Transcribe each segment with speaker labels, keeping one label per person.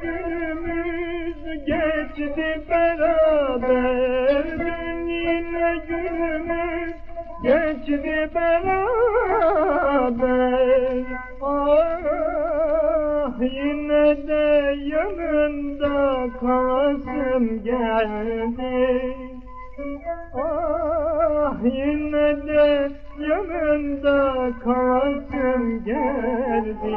Speaker 1: Günümüz geçti beraber geçti beraber Ah yine de yanında kalasım geldi. Ah yine de yanında kalasım geldi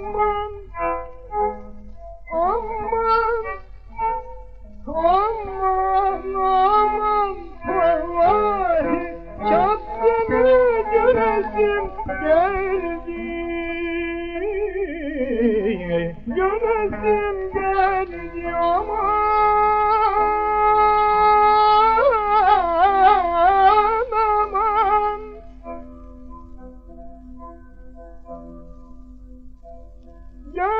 Speaker 1: Aman Aman Aman Aman Vallahi Çok seni göresim Geldi Göresim Geldi Aman Aman Thank you. जो